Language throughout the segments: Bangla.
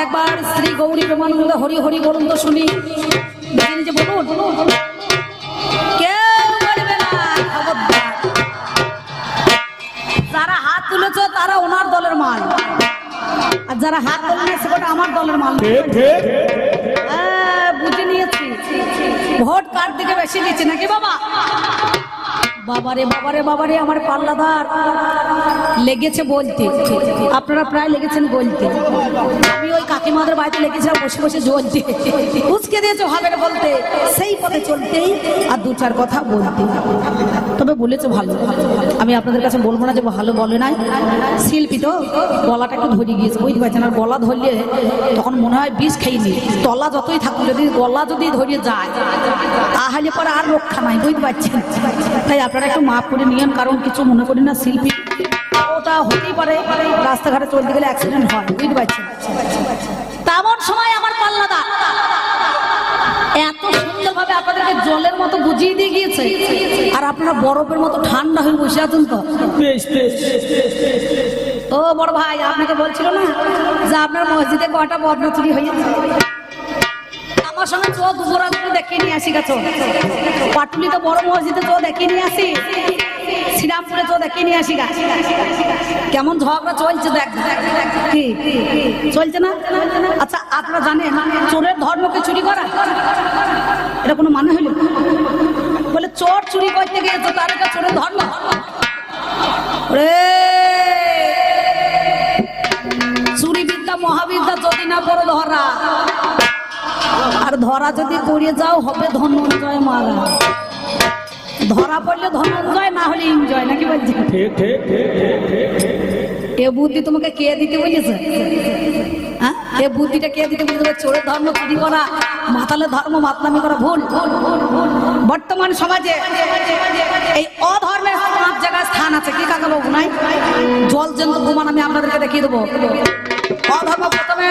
একবার শ্রী গৌরী প্রেমানন্দ হরি হরি বলুন তো শুনি বলুন। কেউ না যারা হাত তুলেছ তারা ওনার দলের মাল। আর যারা হাত তোলে না সেটা আমার দলের মাল। হ্যাঁ, বুঝে নিয়েছি। ভোট কার দিকে বেশি দিচ্ছে নাকি বাবা? বাবারে বাবারে বাবারে আমার পাল্লাদার। লেগেছে বলতে। আপনারা প্রায় লেগেছেন বলতে। আমি ওই কাকিমাদের বাড়িতে লেগেছিলাম বসে বসে জ্বলতে উসকে দিয়েছে হবে না বলতে। সেই পথে চলতেই আর দু চার কথা বলতে। তবে বলেছে ভালো। আমি আপনাদের কাছে বলব না যে ভালো বলে নাই। শিল্পী তো, গলাটা একটু ধরে গিয়েছে, বুঝতে পারছেন? আর গলা ধরলে তখন মনে হয় বিষ খাইনি তলা যতই থাকুক, যদি গলা যদি ধরে যায়, তাহলে পরে আর রক্ষা নাই, বুঝতে পারছেন? তাই আপনারা একটু মাফ করে নিয়েন, কারণ কিছু মনে করি না শিল্পী। ওটা হতেই পারে রাস্তাঘাটে চলতে গেলে অ্যাক্সিডেন্ট হয় বুঝতে পারছেন? তেমন সময় আমার পাল্লাদা। এত সুন্দরভাবে আপনাদেরকে জলের মতো বুঝিয়ে দিয়ে গিয়েছে আর আপনারা বরফের মতো ঠান্ডা হয়ে বসে আছেন তো। ও বড় ভাই আপনাকে বলছিল না যে আপনার মসজিদে কটা বদনা চুরি হয়েছে? আমার সঙ্গে চো দুপুরা দেখিয়ে নিয়ে আসি গেছো পাটুলি তো বড় মসজিদে চো দেখিয়ে নিয়ে আসি। শ্রীরামপুরে চো দেখিয়ে নিয়ে আসি কেমন ঝগড়া চলছে দেখ। কি? চলছে না? আচ্ছা আপনারা জানেন, চোরের ধর্মকে চুরি করা, এটা কোনো মানে হইল বলে চোর চুরি করতে গিয়েছে তার এটা চোরের ধর্ম। চুরি বিদ্যা মহাবিদ্যা যদি না পড়ো ধরা, আর ধরা যদি পড়ে যাও, হবে ধনঞ্জয় মারা। ধরা পড়লে ধনঞ্জয় না হলে এনজয় নাকি বলছি এ বুদ্ধি তোমাকে কে দিতে বলেছে? হ্যাঁ এ বুদ্ধিটা কে দিতে ধর্ম করা ধর্ম করা বর্তমান সমাজে এই অধর্মের পাঁচ জায়গায় স্থান আছে, কি কাকা বাবু নাই? জল জন্ত প্রমাণ আমি আপনাদেরকে দেখিয়ে দেবো। অধর্ম প্রথমে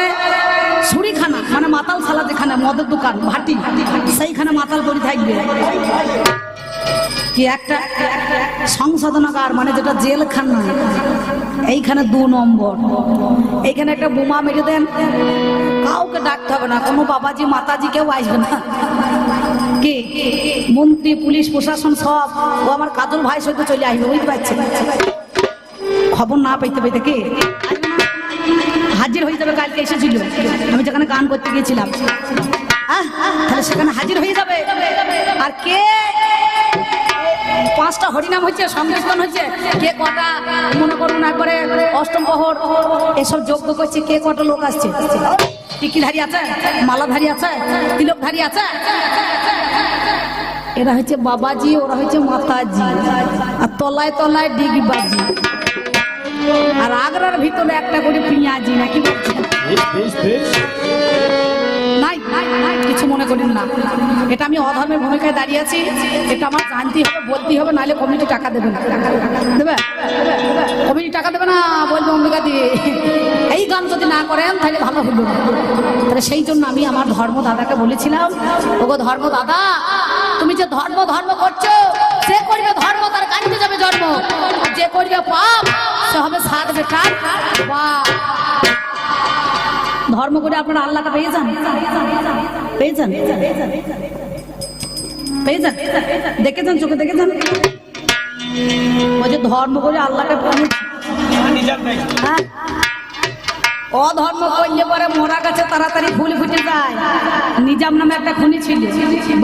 ছুরিখানা মানে মাতাল সালা যেখানে, মদের দোকান, ভাটি, সেইখানে মাতাল করি থাকবে কি একটা সংশোধনাগার মানে যেটা জেলখানা এইখানে দু নম্বর। এইখানে একটা বোমা মেরে দেন, কাউকে ডাকতে হবে না, কোনো বাবাজি, মাতাজি কেউ আসবে না। কি? মন্ত্রী, পুলিশ, প্রশাসন সব, ও আমার কাজল ভাই সঙ্গে চলে আসবে, বুঝতে পারছে খবর না পাইতে পাইতে কি? হাজির হয়ে যাবে কালকে, এসেছিল। আমি যেখানে গান করতে গিয়েছিলাম। সেখানে হাজির হয়ে যাবে। হরিনাম হচ্ছে সংকীর্তন হচ্ছে। কে কটা মনে করুন করে অষ্টম প্রহর, এসব যোগ্য করছে, কে কটা লোক আসছে? টিকিধারী আছে মালাধারী আছে তিলকধারী আছে। এরা হচ্ছে বাবাজি, ওরা হচ্ছে মাতাজি, আর তলায় তলায় ডিগবাজি। আর আগ্রার ভিতরে একটা করে পিঁয়াজি, নাকি বলছে? কিছু মনে করেন না। এটা আমি অধর্মের ভূমিকায় দাঁড়িয়ে আছি। এটা আমার জানতেই হবে বলতেই হবে, নাহলে কমিটি টাকা দেবে না। দেবে? কমিটি টাকা দেবে না, বলবে অম্বিকা দিয়ে এই গান যদি না করেন, তাহলে ভালো হলো না। তাহলে সেই জন্য আমি আমার ধর্ম দাদাকে বলেছিলাম, ওগো ধর্ম দাদা, তুমি যে ধর্ম ধর্ম করছ সে করবে ধর্ম তার কাজে যাবে জন্ম। যে করবে পাপ, সে হবে সাত বেকার বা ধর্ম করে আপনারা আল্লাহটা পেয়ে যান। পেয়ে যান। পেয়ে যান। দেখে যান, চোখে দেখে যান। ওই ধর্ম করে আল্লাহকে হ্যাঁ। অধর্ম করলে পরে মরা গাছে, তাড়াতাড়ি ফুল ফুটে যায়। নিজাম নামে একটা খুনি ছিল।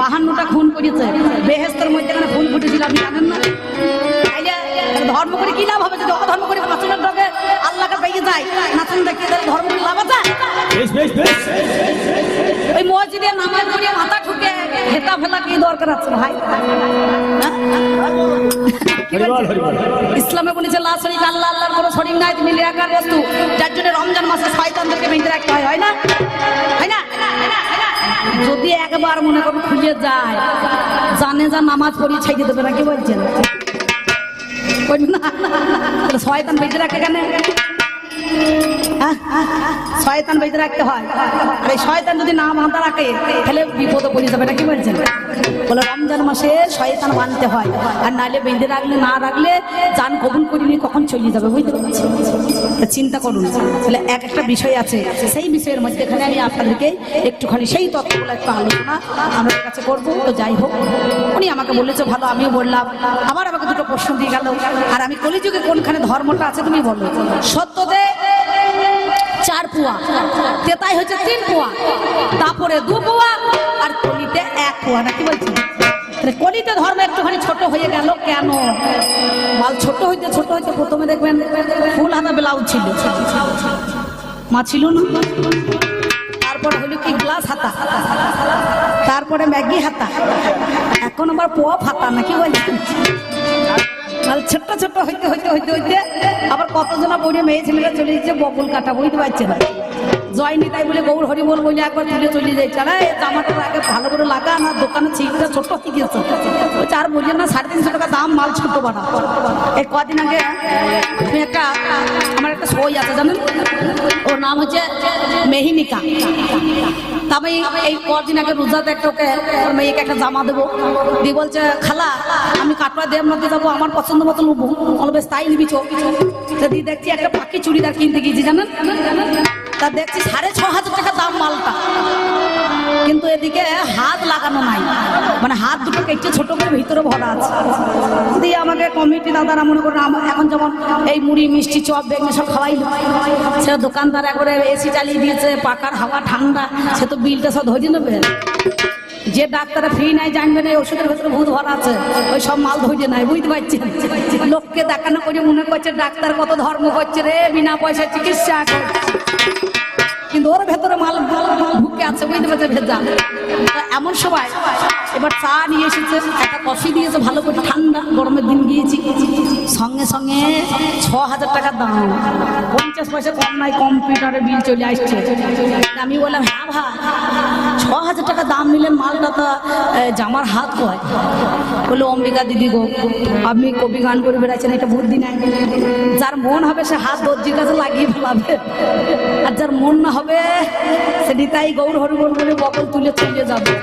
বাহান্নটা খুন করেছে। বেহেস্তের মধ্যে ফুল ফুটেছিল, আপনি জানেন না? ধর্ম করে কি লাভ হবে যদি অধর্ম করে আল্লাহকে পেয়ে যায়। নাচন দেখে তাহলে ধর্ম লাভ আছে? বেশ বেশ বেশ। ওই মসজিদে নামাজ পড়িয়ে মাথা ঠুকে হেতা ফেলা কি দরকার আছে ভাই? ইসলামে বলেছে লা শরীক আল্লাহ আল্লাহর কোনো শরীক নাই তুমি নিরাকার বস্তু। যার জন্য রমজান মাসে শয়তানদেরকে বেঁধে রাখতে হয় হয় না? হয় না? যদি একবার মনে করো খুঁজে যায় জানে যা নামাজ পড়িয়ে ছেড়ে দেবে না কি বলছেন? না, শয়তান বেঁধে রাখে কেন? শয়তান বেঁধে রাখতে হয়। আর এই শয়তান যদি না বাঁধা রাখে, তাহলে বিপদে পড়ে যাবে না কি বলছেন? বলে রমজান মাসে শয়তান বাঁধতে হয়। আর নাইলে বেঁধে রাখলে, না রাখলে যান কবুল করিনি কখন চলে যাবে, বুঝতে পারছি? চিন্তা করুন। তাহলে এক একটা বিষয় আছে, সেই বিষয়ের মধ্যে এখানে আমি আপনাদেরকে একটুখানি সেই তত্ত্বগুলো একটু আলোচনা আমাদের কাছে করব। তো যাই হোক, উনি আমাকে বলেছে, ভালো, আমিও বললাম। আবার আমাকে দুটো প্রশ্ন দিয়ে গেল। আর আমি কলিযুগে কোনখানে ধর্মটা আছে তুমি বলো? সত্যতে পোয়া তেতাই হচ্ছে তিন পোয়া তারপরে দু পোয়া আর কলিতে এক পোয়া নাকি বলছি কলিতে ধর্ম একটুখানি ছোট হয়ে গেল কেন? মাল ছোট হইতে ছোট হইতে প্রথমে দেখবেন ফুল হাতা ব্লাউজ ছিল। মা ছিল না? তারপরে হলো কি? গ্লাস হাতা। তারপরে ম্যাগি হাতা। এখন আবার পপ হাতা নাকি বলছি আর ছোট্ট ছোট্ট হইতে হইতে হইতে হইতে আবার কতজনা বইয়ে মেয়ে ছেলেরা চলে যাচ্ছে বকুল কাটা বুঝতে পারছে না। জয়নি তাই বলে গৌর হরি বল বলে একবার তুলে চলে যাচ্ছে আরে জামাটা আগে ভালো করে লাগা, না দোকানে ছিটটা ছোট হয়ে গেছে। চার বলছে না, সাড়ে তিনশো টাকা দাম, মাল ছোট বানা এই কদিন আগে তুমি একটা, আমার একটা সই আছে জানেন ওর নাম হচ্ছে মেহিনিকা। তা আমি এই কদিন আগে রোজা একটা ওকে ওর মেয়েকে একটা জামা দেবো। দিয়ে বলছে, খালা, আমি কাটোয়া দেব মধ্যে যাব, আমার পছন্দ মতো নেব অলবেশ তাই নিবি চো। যদি দেখছি একটা পাখি চুড়িদার কিনতে গিয়েছি, জানেন? তা দেখছি সাড়ে ছ হাজার টাকা দাম মালটা। কিন্তু এদিকে হাত লাগানো নাই। মানে হাত দুটো কেটে ছোট করে ভিতরে ভরা আছে। দিয়ে আমাকে কমিটি দাদারা মনে করেন আমার এখন যেমন এই মুড়ি, মিষ্টি, চপ, বেগুন সব খাওয়াইলো। সে দোকানদার একবারে এসি চালিয়ে দিয়েছে, পাকার হাওয়া, ঠান্ডা, সে তো বিলটা সব ধরে নেবে যে ডাক্তারে ফ্রি নাই, জানবে না ওষুধের ভেতরে ভূত ভরা আছে। ওই সব মাল ধরে নাই, বুঝতে পারছেন লোককে দেখানো করে মনে করছে, ডাক্তার কত ধর্ম করছে রে, বিনা পয়সা চিকিৎসা করছে। কিন্তু ওর ভেতরে মাল ঢুকে আছে, বুঝতে পারছে ভেজা। এমন সময় এবার চা নিয়ে এসেছে, একটা কফি দিয়েছে ভালো করে সঙ্গে সঙ্গে ছ হাজার টাকার দাম পঞ্চাশ পয়সা কম নাই, কম্পিউটারে বিল চলে আসছে। আমি বললাম হ্যাঁ ভাই ছ হাজার টাকা দাম নিলে মালটা তো জামার হাত কয়? বলল, অম্বিকা দিদি গো, আপনি কবি গান করে বেড়াচ্ছেন এটা বুদ্ধি নাই। যার মন হবে সে হাত দর্জির কাছে লাগিয়ে ফেলাবে। আর যার মন না হবে, সে নিতাই গৌর হরিবল বলে বকল তুলে চলে যাবে।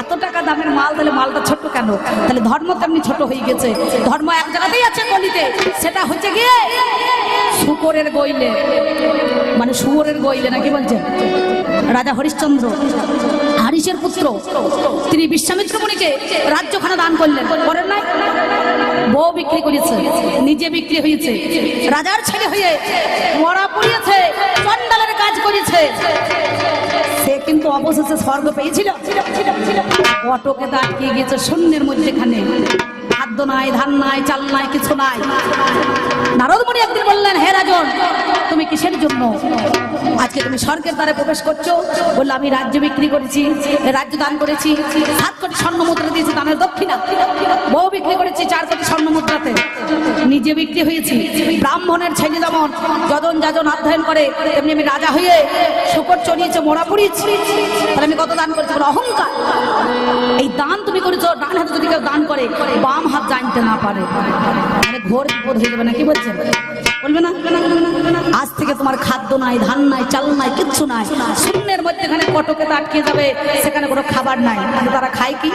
এত টাকা দামের মাল তাহলে মালটা ছোট কেন তাহলে ধর্ম তেমনি ছোট হয়ে গেছে ধর্ম এক জায়গাতেই আছে কলিতে সেটা হচ্ছে গিয়ে শুকরের গইলে মানে গইলে নাকি বলছেন রাজা হরিশ্চন্দ্র হারিসের পুত্র তিনি বিশ্বামিত্র মুনিকে রাজ্যখানা দান করলেন করেন না বউ বিক্রি করেছে নিজে বিক্রি হয়েছে রাজার ছেলে হয়ে মরা পড়িয়েছে। কাজ করেছে। সে কিন্তু অবশেষে স্বর্গ পেয়েছিল। অটোকে দাঁড়িয়ে গিয়েছে শূন্যের মধ্যেখানে। খাদ্য নাই, ধান নাই, চাল নাই, কিছু নাই। নারদমণি একদিন বললেন, হে রাজন, তুমি কিসের জন্য? আজকে তুমি স্বর্গের দ্বারে প্রবেশ করছ। বলল, আমি রাজ্য বিক্রি করেছি, রাজ্য দান করেছি। সাত কোটি স্বর্ণ মুদ্রা দিয়েছি দানের দক্ষিণা। বউ বিক্রি করেছি চার কোটি স্বর্ণ মুদ্রাতে। নিজে বিক্রি হয়েছি। ব্রাহ্মণের ছেলে যেমন যজন যাজন অধ্যয়ন করে, তেমনি আমি রাজা হয়ে শুকর চড়িয়েছে, মোড়া পুড়িয়েছি। তাহলে আমি কত দান করেছি? অহংকার। এই দান তুমি করেছ, ডান হাতে যদি কেউ দান করে, বাম হাত জানতে না পারে। ঘোর বিপদ হয়ে যাবে না, কি বলছেন? বলবে না। থেকে তোমার খাদ্য নাই, ধান নাই, চাল নাই, কিচ্ছু নাই। শূন্যের মধ্যেখানে কটকে আটকে যাবে, সেখানে কোনো খাবার নাই। কিন্তু তারা খায় কি?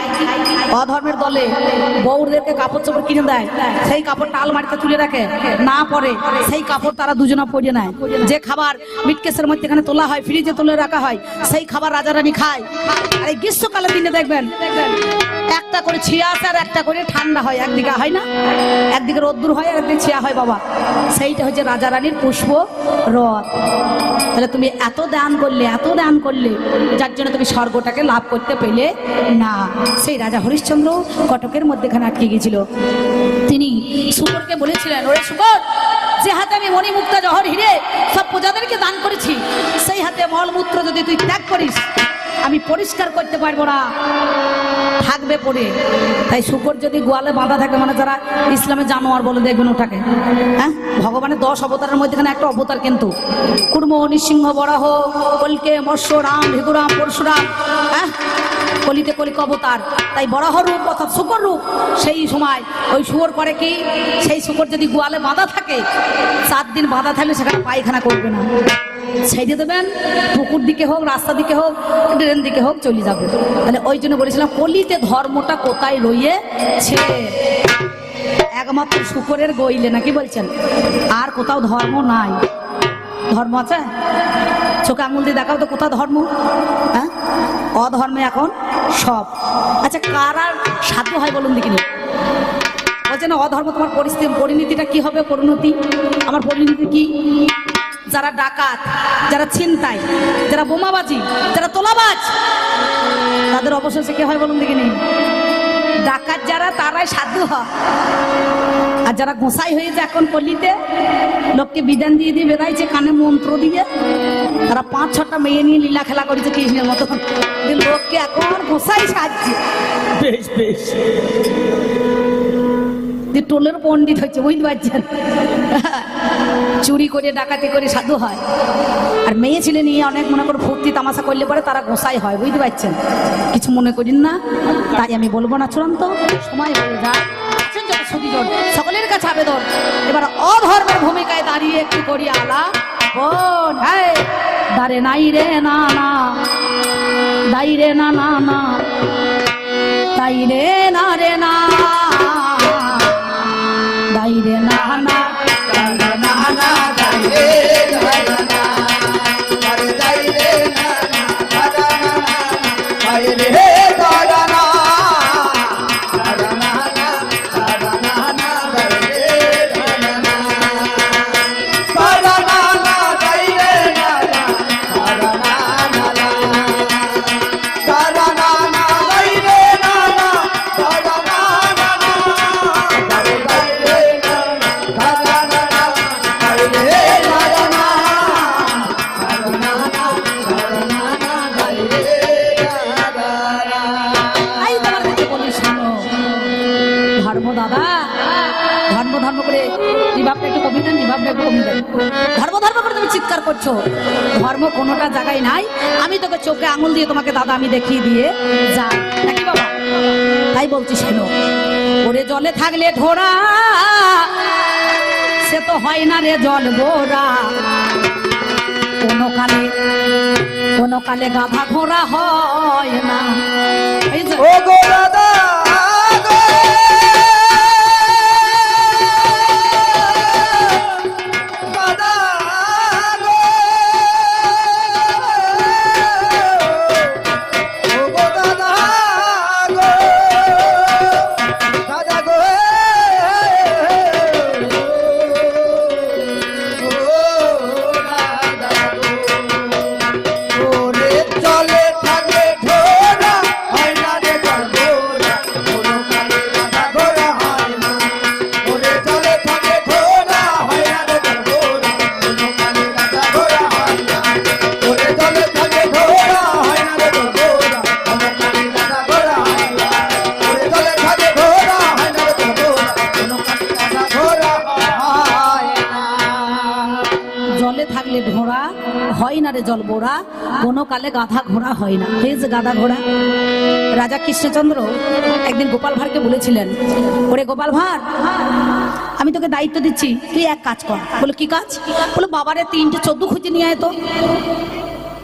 অধর্মের দলে বউদেরকে কাপড় চোপড় কিনে দেয়, সেই কাপড়টা আলমারিতে তুলে রাখে, না পরে সেই কাপড় তারা দুজনা পরে নেয়। যে খাবার মিটকেসের মধ্যে এখানে তোলা হয় ফ্রিজে তুলে রাখা হয়, সেই খাবার রাজারানি খায়। আর এই গ্রীষ্মকালের দিনে দেখবেন, একটা করে ছিয়াস আর একটা করে ঠান্ডা হয়। একদিকে হয় না, একদিকে রোদ্দুর হয় আর একদিকে ছিয়া হয়, বাবা। সেইটা হচ্ছে রাজা রানীর পুষ্প রথ। তাহলে তুমি এত দান করলে, এত দান করলে, যার জন্য তুমি স্বর্গটাকে লাভ করতে পেলে না। সেই রাজা হরিশ্চন্দ্র কটকের মধ্যেখানে আটকে গিয়েছিল। তিনি শুকরকে বলেছিলেন, ওরে শুকর, যে হাতে আমি মণিমুক্তা জহর হিরে সব প্রজাদেরকে দান করেছি, সেই হাতে মলমূত্র যদি তুই ত্যাগ করিস আমি পরিষ্কার করতে পারব না। থাকবে পরে। তাই শুকর যদি গোয়ালে বাঁধা থাকে মানে যারা ইসলামে জানোয়ার বলে দেখবেন ওটাকে। হ্যাঁ? ভগবানের দশ অবতারের মধ্যেখানে একটা অবতার কিন্তু। কুর্ম নৃসিংহ, বরাহ, কলকে মৎস্য রাম ভিগুরাম, পরশুরাম হ্যাঁ? কলিতে কলিক অবতার। তাই বরাহ রূপ অর্থাৎ শুকর রূপ, সেই সময় ওই শুকর করে কি? সেই শুকর যদি গোয়ালে বাঁধা থাকে সাত দিন বাঁধা থাকলে সেখানে পায়খানা করবে না। ছেড়ে দেবেন, পুকুর দিকে হোক, রাস্তা দিকে হোক, ড্রেন দিকে হোক, চলে যাবে। তাহলে ওই জন্য বলেছিলাম, কলিতে ধর্মটা কোথায় রইয়েছে একমাত্র শুকরের গইলে, নাকি বলছেন? আর কোথাও ধর্ম নাই। ধর্ম আছে? চোখে আঙুল দিয়ে দেখাও তো কোথাও ধর্ম। হ্যাঁ? অধর্মে এখন সব। আচ্ছা কার আর সাধ্য হয় বলুন দেখিনি বলছে না, অধর্ম তোমার পরিস্থিতি পরিণতিটা কি হবে? পরিণতি? আমার পরিণতি কি? যারা ডাকাত, যারা ছিনতাই, যারা বোমাবাজি, যারা তোলাবাজ, তাদের অবশেষে কি হয় বলুন দেখিনি ডাকাত যারা, তারাই সাধু হয়। আর যারা গোসাই হয়েছে এখন পল্লীতে, লোককে বিধান দিয়ে দিয়ে বেড়াইছে, কানে মন্ত্র দিয়ে। তারা পাঁচ ছটা মেয়ে নিয়ে লীলা খেলা করেছে কৃষ্ণের মতো লোককে এখন গোসাই সাজছে। বেশ বেশ। যে টোলের পণ্ডিত হচ্ছে, বুঝতে পারছেন? চুরি করে, ডাকাতি করে সাধু হয়। আর মেয়ে ছেলে নিয়ে অনেক মনে করে ফুর্তি তামাশা করলে পরে তারা গোসাই হয়, বুঝতে পারছেন? কিছু মনে করিন না, তাই আমি বলব না চূড়ান্ত। সময় হয়ে যায় সকলের কাছে আবেদন। এবার অধর্মের ভূমিকায় দাঁড়িয়ে একটু করি আলা বোন দাঁড়ে নাই রে না না দাই রে না না না তাই রে না রে না রে না না না না দাদা। ধর্ম ধর্ম করে নিভাবটা একটু কমিয়ে দেন নিভাবটা একটু কমিয়ে দেন। ধর্ম ধর্ম করে তুমি চিৎকার করছ। ধর্ম কোনোটা জায়গায় নাই। আমি তোকে চোখে আঙুল দিয়ে তোমাকে দাদা আমি দেখিয়ে দিয়ে যাই নাকি বাবা? তাই বলছি শোনো ওরে জলে থাকলে ঢোরা সে তো হয় না রে জল বোরা কোনো কালে কোনো কালে গাধা ঘোড়া হয় না। ও গো দাদা কোনো কালে গাধা ঘোড়া হয় না। হেজ গাধা ঘোড়া? রাজা কৃষ্ণচন্দ্র একদিন গোপাল ভাঁড়কে বলেছিলেন, ওরে গোপাল ভাঁড়, আমি তোকে দায়িত্ব দিচ্ছি, তুই এক কাজ কর। বলে, কি কাজ? বলে, বাবারে তিনটে চোদ্দ খুঁজে নিয়ে আয় তো।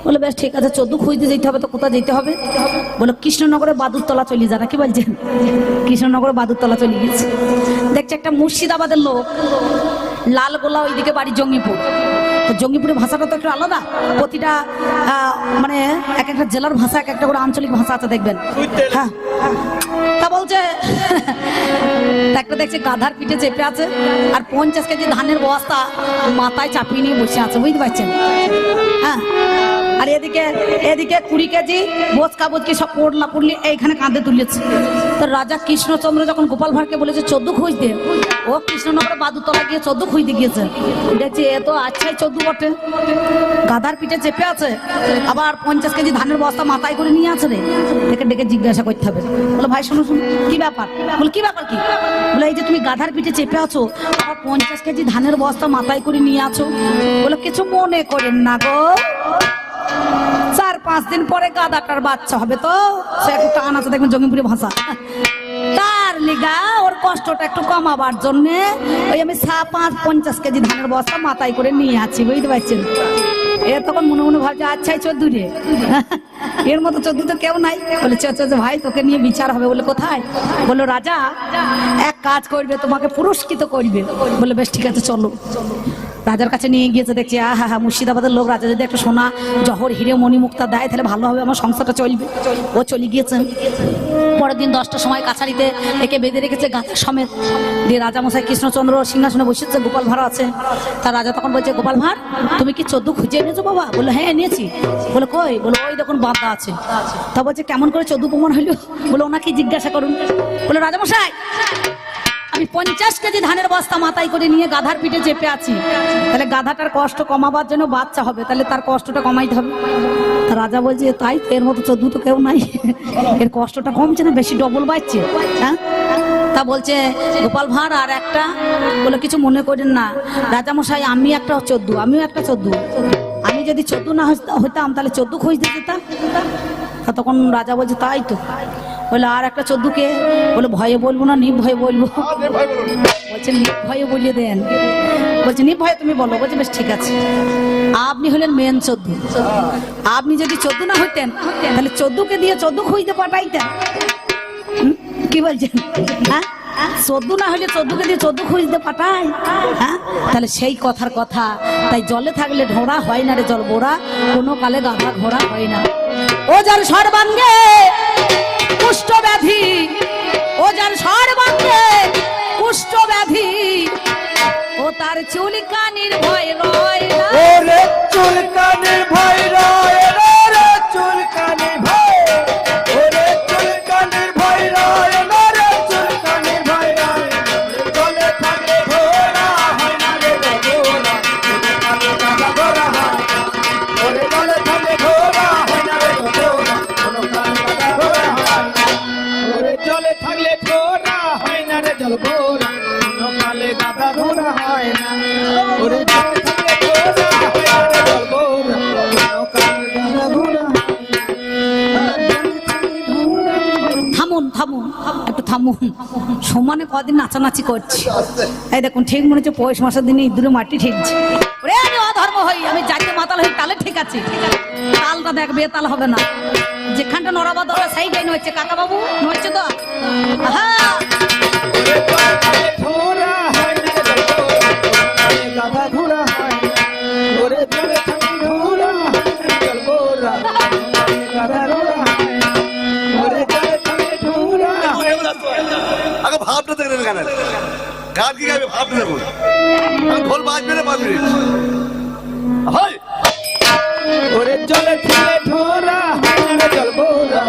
বলে বেশ ঠিক আছে চোদ্দ খুঁজতে যেতে হবে তো কোথায় যেতে হবে? বলে কৃষ্ণনগরে বাদুরতলা চলে যা নাকি বলছেন? কৃষ্ণনগরে বাদুরতলা চলে গেছে দেখছে একটা মুর্শিদাবাদের লোক লালগোলা ওইদিকে বাড়ি জঙ্গিপুর। তো জঙ্গিপুরের ভাষাটা তো একটু আলাদা। প্রতিটা মানে এক একটা জেলার ভাষা এক একটা করে আঞ্চলিক ভাষা আছে দেখবেন। হ্যাঁ। বলছে। একটা দেখছে গাধার পিঠে চেপে আছে আর পঞ্চাশ কেজি ধানের বস্তা মাথায় চাপিয়ে নিয়ে বসে আছে, বুঝতে পারছেন? হ্যাঁ। আর এদিকে এদিকে কুড়ি কেজি বোচকা বোচকি সব পড়লা পড়লি এইখানে কাঁধে তুলেছে। তো রাজা কৃষ্ণচন্দ্র যখন গোপাল ভাঁড়কে বলেছে, চোদ্দ খুঁজতে ও কৃষ্ণনগরে বাদুতলা গিয়ে চোদ্দ খুঁজতে গিয়েছে। দেখছি এ তো আচ্ছাই চোদ্দ বটে। গাধার পিঠে চেপে আছে, আবার পঞ্চাশ কেজি ধানের বস্তা মাথায় করে নিয়ে আছে রে। ডেকে ডেকে জিজ্ঞাসা করতে হবে। বলে, ভাই, শুনো শুনো, কি ব্যাপার? বলে, কি ব্যাপার কি? বলে, এই যে তুমি গাধার পিঠে চেপে আছো, আবার পঞ্চাশ কেজি ধানের বস্তা মাথায় করে নিয়ে আছো। বলে, কিছু মনে করেন না গো। পাঁচ দিন পরে গাদাটার বাচ্চা হবে তো? সে একটু টান আছে দেখবেন জমিপুরি ভাষা। তার লিগা ওর কষ্টটা একটু কমাবার জন্য ওই আমি সা পাঁচ পঞ্চাশ কেজি ধানের বস্তা মাথায় করে নিয়ে আছি বুঝতে পারছেন? এ তখন মনে মনে ভাবছে আচ্ছাই চোদ্দু রে এর মতো চোদ্দু তো কেউ নাই। বলে চ চ, চ, ভাই তোকে নিয়ে বিচার হবে বলে কোথায়? বলল রাজা এক কাজ করবে তোমাকে পুরস্কৃত করবে। বলে বেশ ঠিক আছে চলো। রাজার কাছে নিয়ে গিয়েছে, দেখছি, আহা, হা মুর্শিদাবাদের লোক, রাজা যদি একটা সোনা জহর, হিরে মণি মুক্তা দেয়, তাহলে ভালো হবে, আমার সংসারটা চলবে। ও চলে গিয়েছে। পরের দিন দশটার সময় কাছারিতে একে বেঁধে রেখেছে গাছের সমেত। দিয়ে রাজা মশাই কৃষ্ণচন্দ্র সিংহাসনে বসেছে, গোপাল ভাঁড় আছে। তার রাজা তখন বলছে, গোপাল ভাঁড়, তুমি কি চোদ্দ খুঁজে এনেছো বাবা? বলে হ্যাঁ এনেছি। বলে কই? বলে ওই দেখুন, বাঁধা আছে। তা বলছে, কেমন করে চোদ্দ প্রমাণ হইল বলে ওনাকে জিজ্ঞাসা করুন। বলে রাজা মশাই আমি পঞ্চাশ কেজি ধানের বস্তা মাথায় করে নিয়ে গাধার পিঠে চেপে আছি। তাহলে গাধাটার কষ্ট কমাবার জন্য বাচ্চা হবে, তাহলে তার কষ্টটা কমাইতে হবে। রাজা বলছে, তাই তো এর মতো চোদ্দ তো কেউ নাই। এর কষ্টটা কমছে না, বেশি ডবল বাড়ছে হ্যাঁ? তা বলছে, গোপাল ভাঁড়, আর একটা বলে কিছু মনে করেন না। রাজামশাই, আমি একটা চোদ্দ, আমিও একটা চোদ্দ। আমি যদি চোদ্দ না হইতা- হইতাম, তাহলে চোদ্দ খুঁজতে যেতাম তখন রাজা বলছে, তাই তো। বলে, আর একটা চোদ্দকে? বলে, ভয়ে বলব না, নির্ভয়ে বলব। বলছে, নির্ভয়ে বলিয়ে দেন। বলছে, নির্ভয়ে তুমি বলো। বলছে, বেশ, ঠিক আছে। আপনি হলেন মেন চোদ্দ। আপনি যদি চোদ্দ না হইতেন, তাহলে চোদ্দকে দিয়ে চোদ্দ খুঁজতে পাঠাইতেন। কি বলছেন? হ্যাঁ? চোদ্দ না হলে চোদ্দকে দিয়ে চোদ্দ খুঁজতে পাঠায়। হ্যাঁ? তাহলে সেই কথার কথা। তাই জলে থাকলে ঢোড়া হয় না রে জল বোড়া, কোনো কালে গাধা ঘোড়া হয় না। ও যার সর্বাঙ্গে কুষ্ঠ ব্যাধি ও যার সর্বাঙ্গে কুষ্ঠব্যাধি। ও তার চুলকানির ভয় রয় সমানে কদিন নাচানাচি করছি। এই দেখুন, ঠিক মনে হচ্ছে পৌষ মাসের দিনে ইঁদুরে মাটি ঠিকছে। আমি অধর্ম হই, আমি জাতীয় মাতাল হই, তাহলে ঠিক আছে। তালটা দেখ, বেতাল হবে না। যেখানটা নড়াবা সেই সাইডে নড়ছে। কাকা বাবু নড়ছে তো? আহা! ভাবটা দেখলেন গান কি গাইবে? ভাবতে আমি ঢোল বাজবে না পাঁচ মিনিট। হয়। ওরে চলে ছিলে ঢোরা চলবো না।